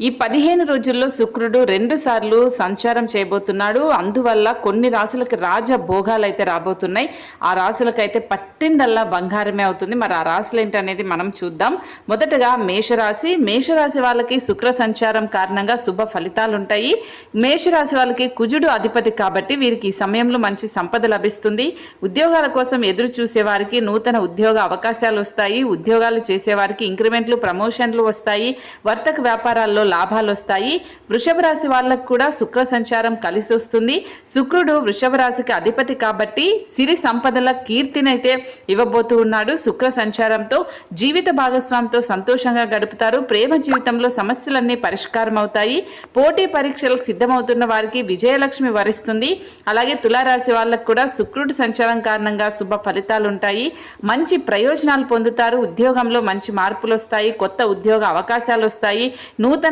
ఈ పదిహేను రోజుల్లో శుక్రుడు రెండు సార్లు సంచారం చేయబోతున్నాడు. అందువల్ల కొన్ని రాశులకి రాజ భోగాలు అయితే రాబోతున్నాయి. ఆ రాశులకైతే పట్టిందల్లా బంగారమే అవుతుంది. మరి ఆ రాసులు ఏంటనేది మనం చూద్దాం. మొదటగా మేషరాశి. మేషరాశి వాళ్ళకి శుక్ర సంచారం కారణంగా శుభ ఫలితాలు ఉంటాయి మేషరాశి వాళ్ళకి కుజుడు అధిపతి కాబట్టి వీరికి ఈ సమయంలో మంచి సంపద లభిస్తుంది. ఉద్యోగాల కోసం ఎదురు చూసే వారికి నూతన ఉద్యోగ అవకాశాలు వస్తాయి. ఉద్యోగాలు చేసేవారికి ఇంక్రిమెంట్లు ప్రమోషన్లు వస్తాయి. వర్తక వ్యాపారాల్లో లాభాలు వస్తాయి. వృషభ రాశి వాళ్ళకు కూడా శుక్ర సంచారం కలిసి వస్తుంది. శుక్రుడు వృషభ రాశికి అధిపతి కాబట్టి సిరి సంపదల కీర్తినైతే ఇవ్వబోతూ ఉన్నాడు. శుక్ర సంచారంతో జీవిత భాగస్వామితో సంతోషంగా గడుపుతారు. ప్రేమ జీవితంలో సమస్యలన్నీ పరిష్కారం అవుతాయి పోటీ పరీక్షలకు సిద్ధమవుతున్న వారికి విజయలక్ష్మి వరిస్తుంది. అలాగే తులారాశి వాళ్ళకు కూడా శుక్రుడి సంచారం కారణంగా శుభ ఫలితాలు ఉంటాయి. మంచి ప్రయోజనాలు పొందుతారు. ఉద్యోగంలో మంచి మార్పులు వస్తాయి. కొత్త ఉద్యోగ అవకాశాలు వస్తాయి. నూతన